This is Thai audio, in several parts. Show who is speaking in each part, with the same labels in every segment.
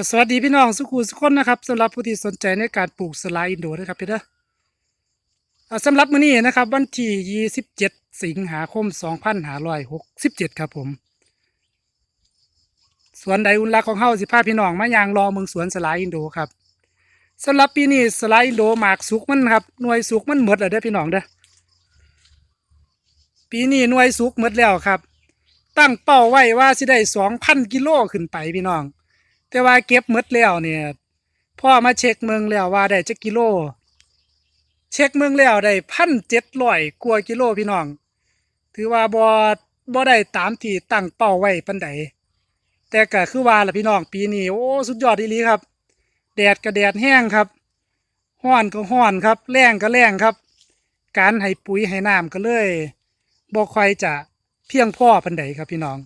Speaker 1: ก็สวัสดีพี่น้องสุขุสุขคนนะครับสำหรับผู้ที่สนใจในการปลูกสไลายอินโดนะครับพี่เด้อสำหรับมื้อนี้นะครับ วันที่27 สิงหาคม 2567 ครับผม สวนใดอุ่นรักของเฮาสิพาพี่น้องมายางรอเมืองสวนสไลายอินโดครับสำหรับปีนี้สไลายอินโดหมากสุกมันครับหน่วยสุกมันหมดแล้วเด้อพี่น้องเด้อปีนี้หน่วยสุกหมดแล้วครับ ตั้งเป้าไว้ว่าสิได้2,000กิโลขึ้นไปพี่น้อง แต่ว่าเก็บมดแล้วเนี่ยพ่อมาเช็คเมืองแล้วว่าได้จักกิโล เช็คเมืองแล้วได้พันเจ็ดร้อยกว่ากิโลพี่น้อง ถือว่าบ่บ่ได้ตามที่ตั้งเป้าไว้ปานใดแต่ก็คือว่าล่ะพี่น้องปีนี้โอ้สุดยอดอีหลีครับ แดดก็แดดแห้งครับห้อนก็ห้อนครับแรงก็แรงครับ การให้ปุ๋ยให้น้ำก็เลยบ่ค่อยจะเพียงพ่อปานใดครับพี่น้อง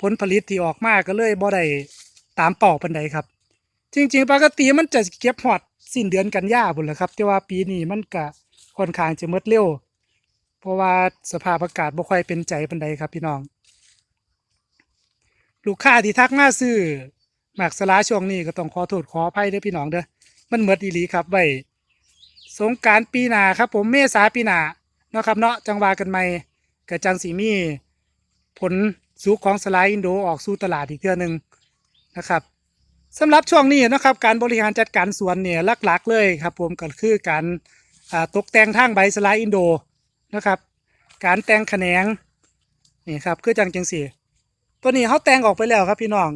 Speaker 1: ผลผลิตที่ออกมาก็เลยบ่ได้ ตามเป้าปานใดครับ จริง ๆ ปกติมันจะเก็บหอดสิ้นเดือนกันยาบุญแหละครับ แต่ว่าปีนี้มันก็ค่อนข้างจะหมดเร็ว เพราะว่าสภาพอากาศบ่ค่อยเป็นใจปานใดครับพี่น้อง ลูกค้าที่ทักมาซื้อหมากสลาช่วงนี้ก็ต้องขอโทษขออภัยด้อพี่น้องเด้อมันหมดอีหลีครับไว้สงการปีหนาครับ ผมเมษาปีหนาเนาะครับเนาะจังวากันใหม่ก็จังสีมีผลสุกของสไลด์อินโดออกสู่ตลาดอีกเทื่อหนึ่ง นะครับสำหรับช่วงนี้นะครับการบริหารจัดการสวนเนี่ยหลักๆเลยครับผมก็คือการตกแต่งทางใบสไลด์อินโดนะครับ การแต่งแขนงนี่ครับคือจังจังสี่ตัวนี้เขาแต่งออกไปแล้วครับพี่น้อง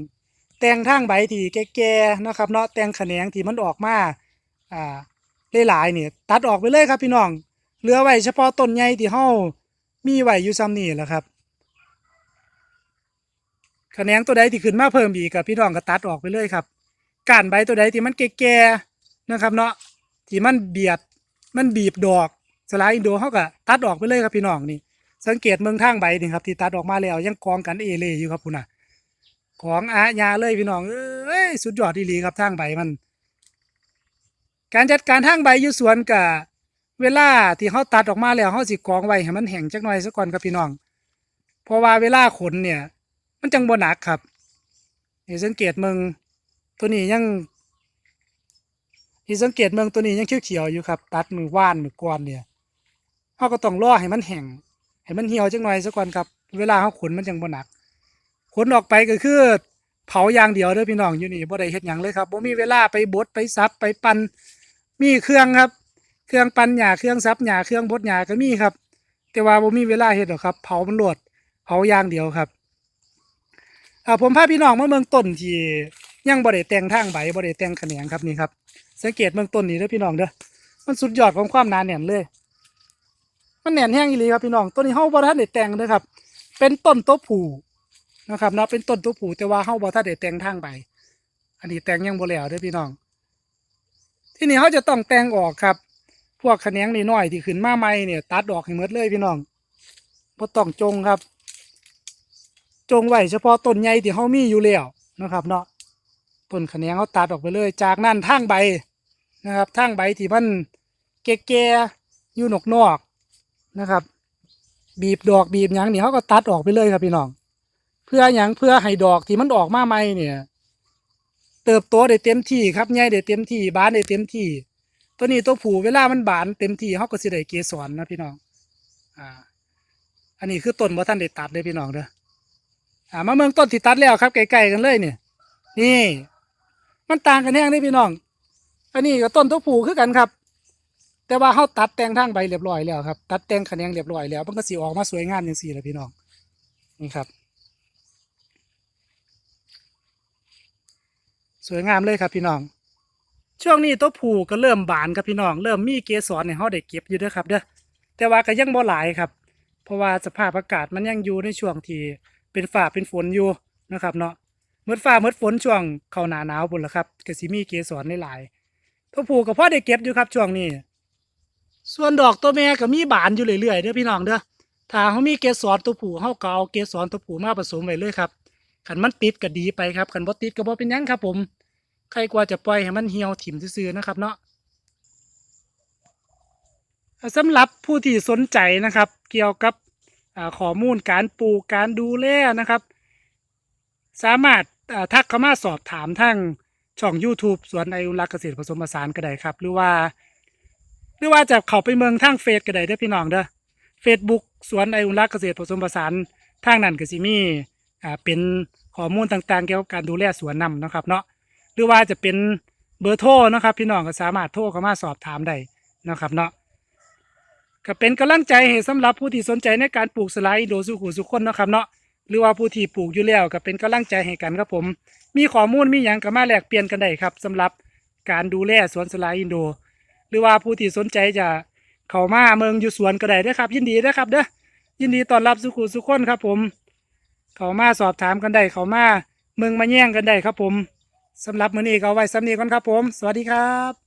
Speaker 1: แต่งทางใบที่แก่ๆนะครับเนาะแต่งแขนงที่มันออกมาอ่าหลายๆเนี่ยตัดออกไปเลยครับพี่น้องเหลือไว้เฉพาะต้นใหญ่ที่เฮามีไว้อยู่ซ้ำนี่แหละครับ แขนงตัวใดที่ขึ้นมาเพิ่มอีกกับพี่น้องก็ตัดออกไปเลยครับก้านใบตัวใดที่มันแก่ๆนะครับเนาะที่มันเบียดมันบีบดอกสไลด์อินโดเขาก็ตัดออกไปเลยครับพี่น้องนี่ สังเกตเมืองทางใบนี่ครับที่ตัดออกมาแล้วยังกองกันเอเล่อยู่ครับคุณน่ะของอาญาเลยพี่น้องเอ้ยสุดยอดดีหลีครับทางใบมัน การจัดการทางใบอยู่สวนกับเวลาที่เขาตัดออกมาแล้วเขาสิกองไว้ให้มันแห้งจักหน่อยซะก่อนครับพี่น้อง เพราะว่าเวลาขนเนี่ย มันจังบ่หนักครับนี่สังเกตเมืองตัวนี้ยังนี่สังเกตเมืองตัวนี้ยังเขียวๆอยู่ครับ ตัดมือว่านมือก้อนเนี่ยเขาก็ต้องรอให้มันแห้งให้มันเหี่ยวจังหน่อยซะก่อนครับ เวลาเขาขนมันจังบ่หนัก ขนออกไปก็คือเผาอย่างเดียวเด้อพี่น้องอยู่นี่บ่ได้เฮ็ดหยังเลยครับบ่มีเวลาไปบดไปซับไปปั่นมีเครื่องครับ เครื่องปั่นหญ้าเครื่องซับหญ้าเครื่องบดหญ้าก็มีครับ แต่ว่าบ่มีเวลาเฮ็ดหรอกครับ เผามันโลดเผาอย่างเดียวครับ อ่าผมพาพี่น้องมาเมืองต้นที่ยังบ่ได้แต่งทางใบบ่ได้แต่งแขนงครับนี่ครับ สังเกตเมืองต้นนี่เด้อพี่น้องเด้อมันสุดยอดของความหนาแน่นเลย มันแน่นแห้งอีหลีครับพี่น้องต้นนี้เฮาบ่ทันได้แต่งเด้อครับ เป็นต้นตัวผูนะครับเนาะเป็นต้นตัวผูแต่ว่าเฮาบ่ทันได้แต่งทางใบอันนี้แต่งยังบ่แล้วเด้อพี่น้อง ที่นี่เฮาจะต้องแต่งออกครับ พวกแขนงน้อยๆที่ขึ้นมาใหม่เนี่ย ตัดออกให้หมดเลยพี่น้องบ่ต้องจงครับ จงไว้เฉพาะต้นใหญ่ที่เขามีอยู่แล้วนะครับเนาะต้นขะแนงเขาตัดออกไปเลย จากนั้นทางใบนะครับทางใบที่มันแก่ๆอยู่นอกนอกๆนะครับ บีบดอกบีบหยังนี่เขาก็ตัดออกไปเลยครับพี่น้อง เพื่อหยังเพื่อให้ดอกที่มันออกมาใหม่เนี่ย เติบโตได้เต็มที่ครับใหญ่ได้เต็มที่บานได้เต็มที่ ตัวนี้ตัวผู้เวลามันบานเต็มที่เขาก็สิได้เกสรนะพี่น้องอ่าอันนี้คือต้นบ่ท่านได้ตัดเลยพี่น้องเด้อ อ่ามาเมืองต้นที่ตัดแล้วครับไกลๆกันเลยเนี่ยนี่ มันต่างกันแน่งนี่พี่น้อง อันนี้ก็ต้นตัวผูคือกันครับ แต่ว่าเขาตัดแต่งทางใบเรียบร้อยแล้วครับ ตัดแต่งแขนงเรียบร้อยแล้วมันก็สีออกมาสวยงามอย่างสี่เลยพี่น้องนี่ครับ สวยงามเลยครับพี่น้อง ช่วงนี้ตัวผูก็เริ่มบานครับพี่น้อง เริ่มมีเกสรในเขาได้เก็บอยู่ด้อครับเด้อแต่ว่าก็ยังบ่หลายครับ เพราะว่าสภาพอากาศมันยังอยู่ในช่วงที่ เป็นฝ่าเป็นฝนอยู่นะครับเนาะเมื่อฝ่าเมื่อฝนช่วงเข้าหนาหนาวบุญละครับกสิมีเกสรหลายๆตัวผู้กับพ่อได้เก็บอยู่ครับช่วงนี้ ส่วนดอกตัวแม่ก็มีบานอยู่เรื่อยๆเด้อพี่น้องเด้อถ้าเขามีเกสรตัวผู้เขาก็เอาเกสรตัวผู้มาผสมไว้เลยครับขันมันติดก็ดีไปครับขันบ่ติดก็บ่เป็นยังครับ ผม ใครกว่าจะปล่อยให้มันเหี่ยวถิ่มซื่อๆนะครับ เนาะสำหรับผู้ที่สนใจนะครับ เกี่ยวกับ ข้อมูลการปลูกการดูแลนะครับ สามารถทักเข้ามาสอบถามทางช่อง YouTube สวนอนุรักษ์เกษตรผสมผสานก็ได้ครับ หรือว่า หรือว่าจะเข้าไปเมืองทางเฟซก็ได้เด้อพี่น้องเด้อ Facebook สวนอนุรักษ์เกษตรผสมผสานทางนั้นก็สิมีอ่าเป็นข้อมูลต่างๆ เกี่ยวกับการดูแลสวนนำนะครับเนาะหรือว่าจะเป็นเบอร์โทรนะครับ พี่น้องก็สามารถโทรเข้ามาสอบถามได้นะครับเนาะ ก็เป็นกำลังใจให้สำหรับผู้ที่สนใจในการปลูกสไลด์โดสุขุสุขคนนะครับเนาะหรือว่าผู้ที่ปลูกอยู่แล้วก็เป็นกำลังใจให้กันครับผม มีข้อมูลมีหยังก็มาแลกเปลี่ยนกันได้ครับสำหรับการดูแลสวนสไลด์อินโด หรือว่าผู้ที่สนใจจะเข้ามาเมืองอยู่สวนก็ได้ด้ครับ ยินดีเด้อครับเด้อยินดีต้อนรับสุขุสุขคนครับผม เข้ามาสอบถามกันได้เข้ามาเมืองมาแย่งกันได้ครับผมสำหรับมื้อนี้ก็ไว้สำนีก่อนครับผม สวัสดีครับ